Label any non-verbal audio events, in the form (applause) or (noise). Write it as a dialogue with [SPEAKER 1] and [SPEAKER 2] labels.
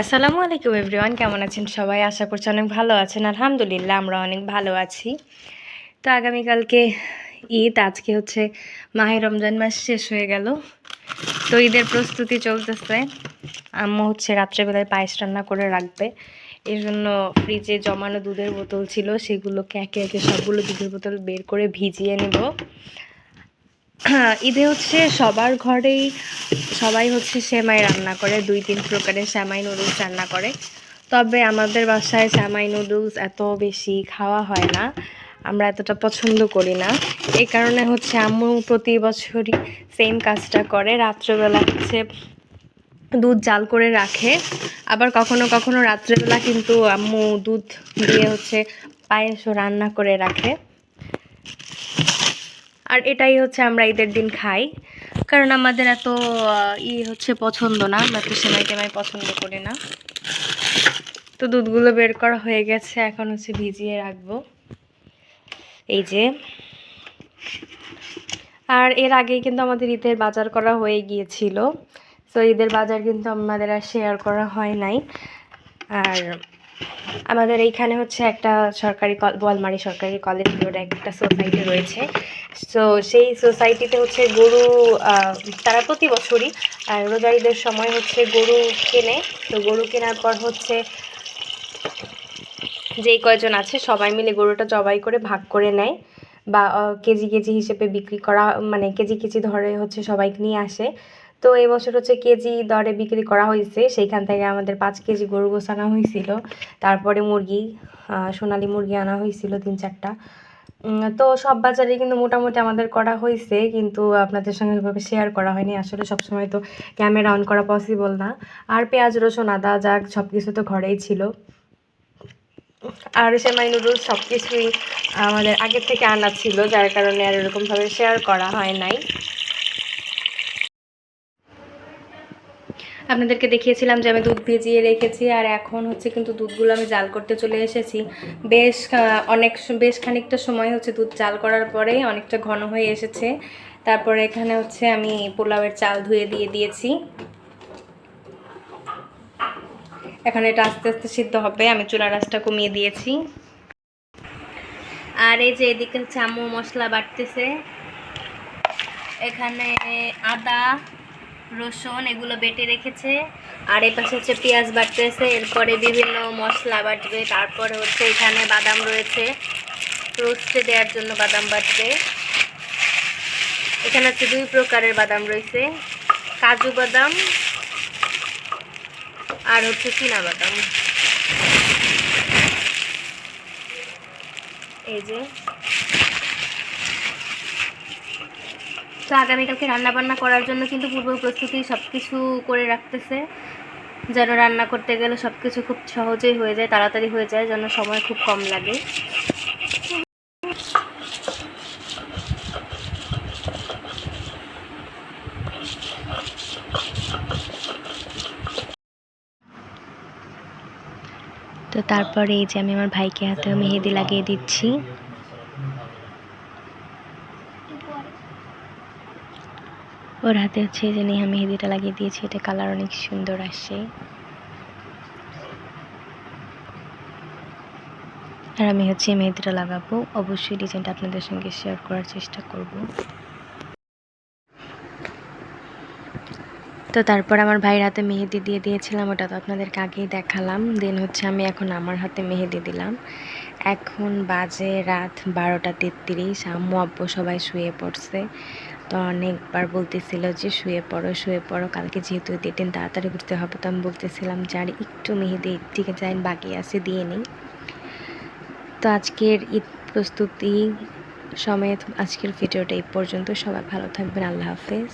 [SPEAKER 1] আসসালামু আলাইকুম এভরিওয়ান, কেমন আছেন সবাই? আশা করছি অনেক ভালো আছেন। আলহামদুলিল্লাহ, আমরা অনেক ভালো আছি। তো আগামীকালকে ঈদ, আজকে হচ্ছে মাহে রমজান মাস শেষ হয়ে গেল। তো ঈদের প্রস্তুতি চলতেছে। আম্মু হচ্ছে রাত্রেবেলায় পায়েস রান্না করে রাখবে। এই জন্য ফ্রিজে জমানো দুধের বোতল ছিল, সেগুলোকে একে একে সবগুলো দুধের বোতল বের করে ভিজিয়ে নেব। (clears throat) ঈদে হচ্ছে সবার ঘরেই সবাই হচ্ছে সেমাই রান্না করে। দুই তিন প্রকারের সেমাই নুডলস রান্না করে। তবে আমাদের বাসায় সেমাই নুডলস এত বেশি খাওয়া হয় না। আমরা এতটা পছন্দ করি না। এই কারণে হচ্ছে আম্মু প্রতি বছরই সেম কাজটা করে। রাত্রেবেলা হচ্ছে দুধ জাল করে রাখে। আবার কখনো কখনো রাত্রেবেলা কিন্তু আম্মু দুধ দিয়ে হচ্ছে পায়েসও রান্না করে রাখে। আর এটাই হচ্ছে আমরা ঈদের দিন খাই। কারণ আমাদের এত ই হচ্ছে পছন্দ না, আমরা তো সেমাই টেমাই পছন্দ করি না। তো দুধগুলো বের করা হয়ে গেছে, এখন হচ্ছে ভিজিয়ে রাখব। এই যে। আর এর আগেই কিন্তু আমাদের ঈদের বাজার করা হয়ে গিয়েছিল। তো ঈদের বাজার কিন্তু আমাদের আর শেয়ার করা হয় নাই। আর আমাদের এইখানে হচ্ছে একটা সরকারি বলমারি সরকারি কলেজ রোডে একটা সোসাইটি রয়েছে। সো সেই সোসাইটিতে হচ্ছে গরু তারা প্রতি বছরই আর রোজার ঈদের সময় হচ্ছে গরু কেনে। তো গরু কেনার পর হচ্ছে যেই কয়জন আছে সবাই মিলে গরুটা জবাই করে ভাগ করে নেয় বা কেজি কেজি হিসেবে বিক্রি করা মানে কেজি কেজি ধরে হচ্ছে সবাই নিয়ে আসে। তো এই বছর হচ্ছে কেজি দরে বিক্রি করা হয়েছে। সেইখান থেকে আমাদের পাঁচ কেজি গরু গোছ আনা হয়েছিল। তারপরে মুরগি সোনালী মুরগি আনা হয়েছিল তিন চারটা। তো সব বাজারে কিন্তু মোটামুটি আমাদের করা হয়েছে, কিন্তু আপনাদের সঙ্গে ওইভাবে শেয়ার করা হয়নি। আসলে সবসময় তো ক্যামেরা অন করা পসিবল না। আর পেঁয়াজ, রসুন, আদা যাক সব কিছু তো ঘরেই ছিল। আর সেমাই নুডলস সব কিছুই আমাদের আগের থেকে আনা ছিল, যার কারণে আর এরকমভাবে শেয়ার করা হয় নাই। আপনাদেরকে দেখিয়েছিলাম যে আমি দুধ ভিজিয়ে রেখেছি আর এখন হচ্ছে কিন্তু দুধগুলো আমি জাল করতে চলে এসেছি। বেশ অনেক বেশ খানিকটা সময় হচ্ছে দুধ জাল করার পরে অনেকটা ঘন হয়ে এসেছে। তারপরে এখানে হচ্ছে আমি পোলাওয়ের চাল ধুয়ে দিয়ে দিয়েছি। এখন এটা আস্তে আস্তে সিদ্ধ হবে, আমি চুলা রাসটা কমিয়ে দিয়েছি। আর এই যে এদিকে হচ্ছে আম্মু মশলা বাটতেছে এখানে আদা রসুন এগুলো বেটে রেখেছে। আর এই পাশে হচ্ছে পেঁয়াজ বাটতেছে, এরপরে বিভিন্ন মশলা বাটবে, তারপরে হচ্ছে এখানে বাদাম রয়েছে। রোস্টে দেওয়ার জন্য বাদাম বাটবে। এখানে হচ্ছে দুই প্রকারের বাদাম রয়েছে, কাজু বাদাম আর হচ্ছে চীনা বাদাম। এই যে তো আগামীকালকে রান্না বান্না করার জন্য কিন্তু পূর্ব প্রস্তুতি সব কিছু করে রাখতেছে। যেন রান্না করতে গেলে সব কিছু খুব সহজেই হয়ে যায়, তাড়াতাড়ি হয়ে যায়, যেন সময় খুব কম লাগে। তো তারপরে এই যে আমি আমার ভাইকে হাতে মেহেদি লাগিয়ে দিচ্ছি। ওর হাতে হচ্ছে যে নেহা মেহেদিটা লাগিয়ে দিয়েছি, এটা কালার অনেক সুন্দর আসে। আর আমি হচ্ছে মেহেদিটা লাগাবো। অবশ্যই ডিজাইনটা আপনাদের সঙ্গে শেয়ার করার চেষ্টা করব। তো তারপর আমার ভাইয়ের হাতে মেহেদি দিয়ে দিয়েছিলাম, ওটা তো আপনাদেরকে আগেই দেখালাম। দেন হচ্ছে আমি এখন আমার হাতে মেহেদি দিলাম। এখন বাজে রাত বারোটা তেত্রিশ, আম্মু, আব্বু সবাই শুয়ে পড়ছে। তো অনেকবার বলতেছিল যে শুয়ে পড়ো শুয়ে পড়ো, কালকে যেহেতু দিন তাড়াতাড়ি ঘুরতে হবে, তো আমি বলতেছিলাম যে আর একটু মেহেদি ঠিক যাই বাকি আছে, দিয়ে নিই। তো আজকের ঈদ প্রস্তুতি সময়ে আজকের ভিডিওটা এই পর্যন্ত। সবাই ভালো থাকবেন, আল্লাহ হাফেজ।